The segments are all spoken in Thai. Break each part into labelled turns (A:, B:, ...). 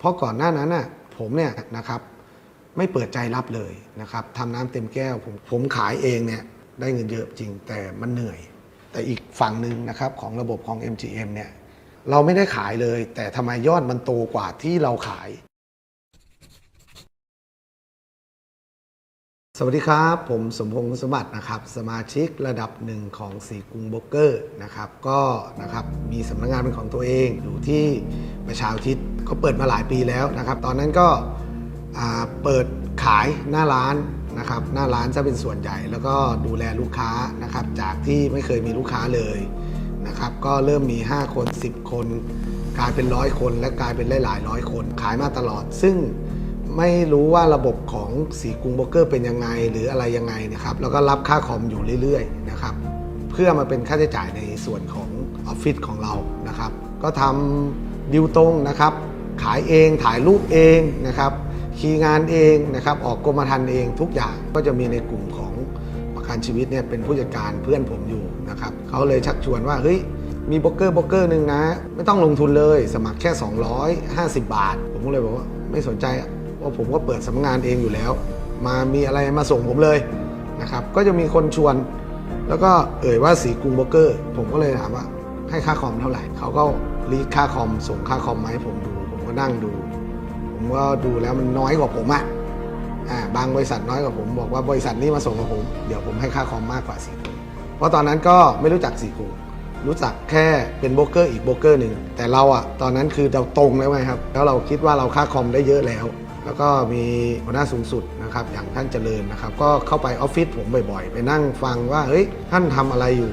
A: เพราะก่อนหน้านั้นน่ะผมเนี่ยนะครับไม่เปิดใจรับเลยนะครับทำน้ำเต็มแก้วผมผมขายเองเนี่ยได้เงินเยอะจริงแต่มันเหนื่อย แต่อีกฝั่งหนึ่งนะครับของระบบของ MGM เนี่ยเราไม่ได้ขายเลย แต่ทำไมยอดมันโตกว่าที่เราขาย สวัสดีครับ ผมสมพงษ์สมบัตินะครับ สมาชิกระดับหนึ่งของสีกรุงโบรกเกอร์นะครับ ก็นะครับมีสำนักงานเป็นของตัวเองอยู่ที่ ประชาอุทิศเขาเปิดมาหลายปีแล้วนะครับ ตอนนั้นก็เปิดขายหน้าร้านนะครับหน้าร้านจะเป็นส่วนใหญ่ แล้วก็ดูแลลูกค้านะครับ จากที่ไม่เคยมีลูกค้าเลยนะครับ ก็เริ่มมี 5 คน 10 คน กลายเป็นร้อยคน และกลายเป็นหลายร้อยคน ขายมาตลอด ซึ่งไม่รู้ว่าระบบของสีกรุงโบรกเกอร์เป็นยังไงหรืออะไรยังไงนะครับ แล้วก็รับค่าคอมอยู่เรื่อยๆนะครับ เพื่อมาเป็นค่าใช้จ่ายในส่วนของออฟฟิศของเรานะครับ ก็ทำ ดิวตรงนะครับขายเองถ่ายรูปเองนะครับคีย์งานเองนะครับออกกรมธรรม์เองทุกอย่างก็จะมีในกลุ่มของประกันชีวิตเนี่ยเป็นผู้จัดการเพื่อนผมอยู่นะครับเขาเลยชักชวนว่าเฮ้ยมีโบรกเกอร์โบรกเกอร์หนึ่งนะ ไม่ต้องลงทุนเลยสมัครแค่ 250 บาท ผมก็เลยบอกว่าไม่สนใจเพราะผมก็เปิดสำนักงานเองอยู่แล้ว มามีอะไรมาส่งผมเลยนะครับก็จะมีคนชวน แล้วก็เอ่ยว่าสีกรุงโบรกเกอร์ ผมก็เลยถามว่าให้ค่าคอมเท่าไหร่เขาก็ รีดค่าคอมส่งค่าคอมมาให้ผมดู ผมก็นั่งดู ผมก็ดูแล้วมันน้อยกว่าผมอะอ่าบางบริษัทน้อยกว่าผมบอกว่าบริษัทนี้มาส่งกับผมเดี๋ยวผมให้ค่าคอมมากกว่าสีกรุงเพราะตอนนั้นก็ไม่รู้จักสีกรุงรู้จักแค่เป็นโบรกเกอร์อีกโบรกเกอร์หนึ่งแต่เราอะตอนนั้นคือเราตรงแล้วไงครับ แล้วเราคิดว่าเราค่าคอมได้เยอะแล้ว แล้วก็มีหัวหน้าสูงสุดนะครับอย่างท่านเจริญนะครับ ก็เข้าไปออฟฟิศผมบ่อยๆ ไปนั่งฟังว่าเฮ้ยท่านทำอะไรอยู่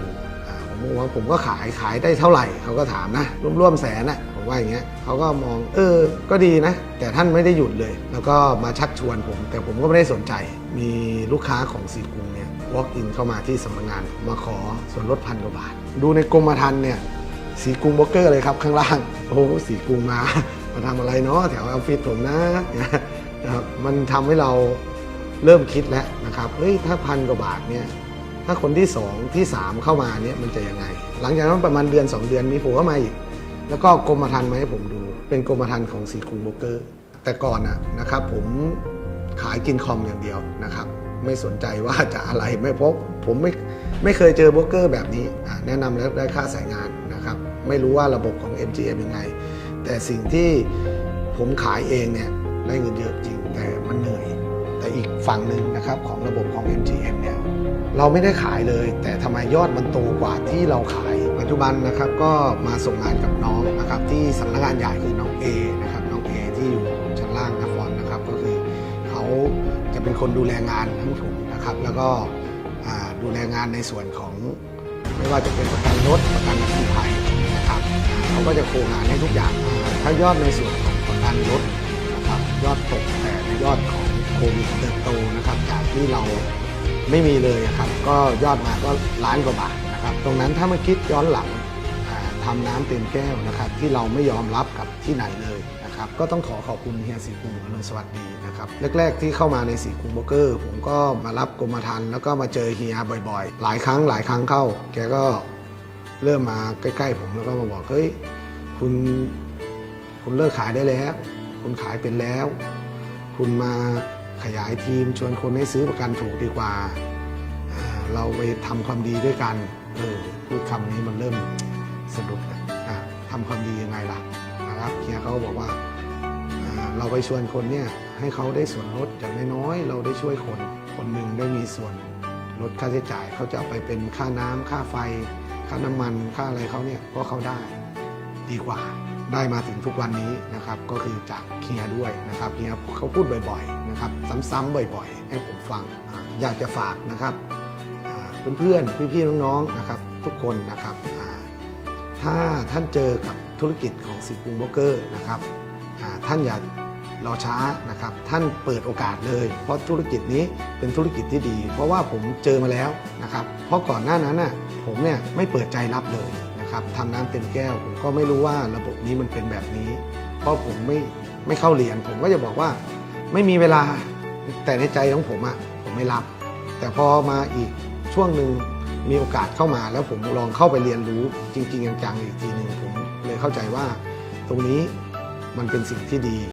A: ผมบอกว่าผมก็ขายขายได้เท่าไหร่เขาก็ถามนะร่วมๆแสนอะผมว่าอย่างเงี้ยเขาก็มองเออก็ดีนะ แต่ท่านไม่ได้หยุดเลย แล้วก็มาชักชวนผม แต่ผมก็ไม่ได้สนใจมีลูกค้าของสีกรุงเนี่ย walk in เข้ามาที่สำนักงาน มาขอส่วนลดพันกว่าบาท ดูในกรมธรรม์เนี่ยสีกรุงโบรกเกอร์เลยครับข้างล่าง โอ้สีกรุงมามาทำอะไรเนาะแถวออฟฟิศผมนะนะครับมันทำให้เราเริ่มคิดแล้วนะครับเฮ้ยถ้าพันกว่าบาทเนี่ย ถ้าคนที่ 2 ที่ 3 เข้ามาเนี่ยมันจะยังไง หลังจากนั้นประมาณเดือน 2 เดือนมีผัวเข้ามาอีก แล้วก็กรมธรรม์มาให้ผมดู เป็นกรมธรรม์ของสีกรุงโบรกเกอร์ แต่ก่อนอะนะครับผมขายกินคอมอย่างเดียวนะครับ ไม่สนใจว่าจะอะไรไม่พบผมไม่ไม่เคยเจอโบรกเกอร์แบบนี้ แนะนำแล้วได้ค่าสายงานนะครับ ไม่รู้ว่าระบบของ MGM ยังไง แต่สิ่งที่ผมขายเองเนี่ยได้เงินเยอะจริงแต่มันเหนื่อย แต่อีกฝั่งหนึ่งนะครับของระบบของ MGM เนี่ย เราไม่ได้ขายเลย แต่ทำไมยอดมันโตกว่าที่เราขาย ปัจจุบันนะครับก็มาส่งงานกับน้องนะครับที่สำนักงานใหญ่คือน้อง A นะครับน้อง A ที่อยู่ชั้นล่างนครนะครับก็คือเขาจะเป็นคนดูแลงานทั้งผมนะครับ แล้วก็ดูแลงานในส่วนของไม่ว่าจะเป็นประกันรถประกันอัคคีภัยนะครับเขาก็จะโครงงานให้ทุกอย่างถ้ายอดในส่วนของประกันรถนะครับยอดตกแต่ในยอดของโควิดเติบโตนะครับจากที่เรา ไม่มีเลยครับก็ยอดมาก็ล้านกว่าบาทนะครับตรงนั้นถ้ามาคิดย้อนหลังอ่าทำน้ำเต็มแก้วนะครับที่เราไม่ยอมรับกับที่ไหนเลยนะครับก็ต้องขอขอบคุณเฮียสีกรุงอรุณสวัสดีนะครับแรก ๆ ที่เข้ามาในสีกรุงโบรกเกอร์ ผมก็มารับกรมธรรม์แล้วก็มาเจอเฮียบ่อยๆ หลายครั้งหลายครั้งเข้า แกก็เริ่มมาใกล้ๆ ผมแล้วก็มาบอกเฮ้ยคุณคุณเลิกขายได้แล้ว คุณขายเป็นแล้ว คุณมา ขยายทีมชวนคนให้ซื้อประกันถูกดีกว่า เราไปทำความดีด้วยกันเออพูดคำนี้มันเริ่มสะดุดนะทำความดียังไงล่ะนะครับเฮียเขาบอกว่าเราไปชวนคนเนี่ยให้เขาได้ส่วนลดอย่างน้อยๆเราได้ช่วยคนคนหนึ่งได้มีส่วนลดค่าใช้จ่ายเขาจะเอาไปเป็นค่าน้ำค่าไฟ ค่าน้ำมันค่าอะไรเขาเนี่ยก็เขาได้ดีกว่า ได้มาถึงทุกวันนี้นะครับก็คือจากเฮียด้วยนะครับเฮียเขาพูดบ่อยๆนะครับซ้ำๆบ่อยๆ ให้ผมฟัง อยากจะฝากนะครับเพื่อนๆพี่ๆน้องๆนะครับทุกคนนะครับถ้าท่านเจอกับธุรกิจของสิกรุงโบรกเกอร์นะครับท่านอย่ารอช้านะครับ ท่านเปิดโอกาสเลย เพราะธุรกิจนี้เป็นธุรกิจที่ดี เพราะว่าผมเจอมาแล้วนะครับ เพราะก่อนหน้านั้นน่ะผมเนี่ยไม่เปิดใจรับเลย นะครับทำน้ำเต็มแก้ว ผมก็ไม่รู้ว่าระบบนี้มันเป็นแบบนี้ เพราะผมไม่ไม่เข้าเรียน ผมก็จะบอกว่าไม่มีเวลาแต่ในใจของผมอะผมไม่รับ แต่พอมาอีกช่วงหนึ่งมีโอกาสเข้ามา แล้วผมลองเข้าไปเรียนรู้จริง ๆ จังๆอีกทีหนึ่งผมเลยเข้าใจว่า ตรงนี้มันเป็นสิ่งที่ดี